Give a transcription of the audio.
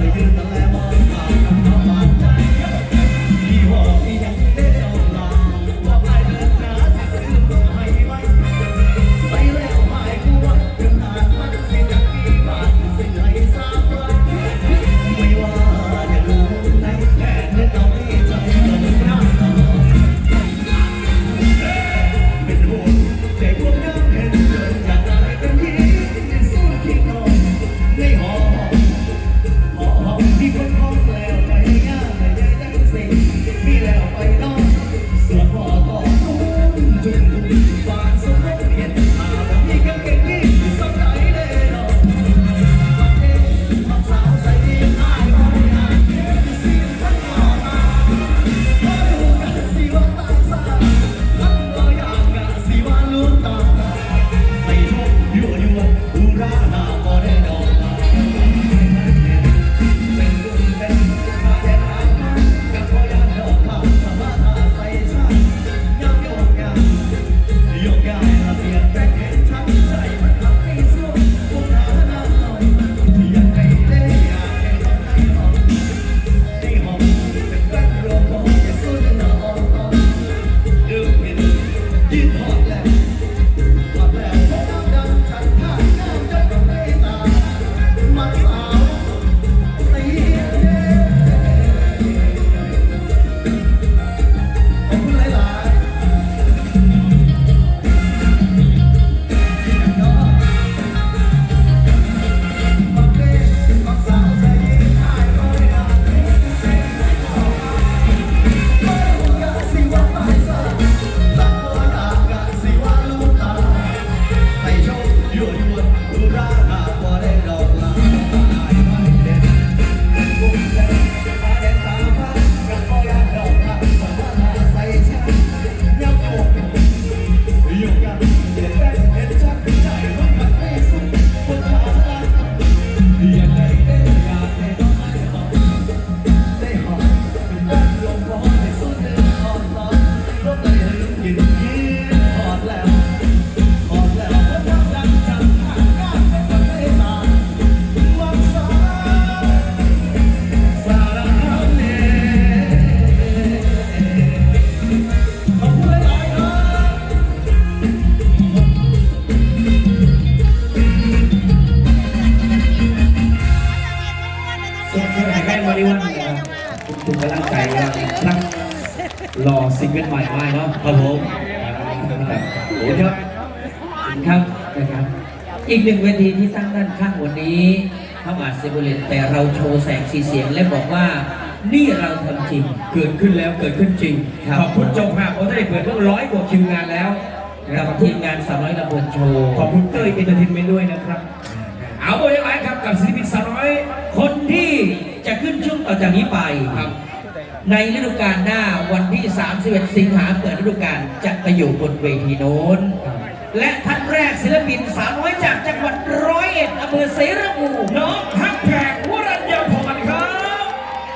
Mungkin. รอซิงเกิลใหม่ไว้เนาะครับผมโอ้ครับครับนะครับ อีกหนึ่งเวทีที่ตั้งด้านข้างวันนี้พระบาทเซบูเลตแต่เราโชว์แสงสีเสียงและบอกว่านี่เราทำจริง เกิดขึ้นแล้วเกิดขึ้นจริง ขอบคุณเจ้าภาพเขาได้เปิดเรื่องร้อยกว่าคิวงานแล้วกับทีมงานสาวน้อยระเบิดโชว์ ขอบคุณเต้ยเอนเตอร์เทนเมนต์ด้วยนะครับ เอาไว้ไว้ครับกับศิลปินสาวน้อย คนที่จะขึ้นช่วงต่อจากนี้ไปครับ ในฤดูกาลหน้าวันที่ 31 สิงหาเปิดฤดูกาลจะไปอยู่บนเวทีโน้น และท่านแรกศิลปินสาวน้อยจากจังหวัดร้อยเอ็ดอำเภอเสรภูมิน้องฮักแพง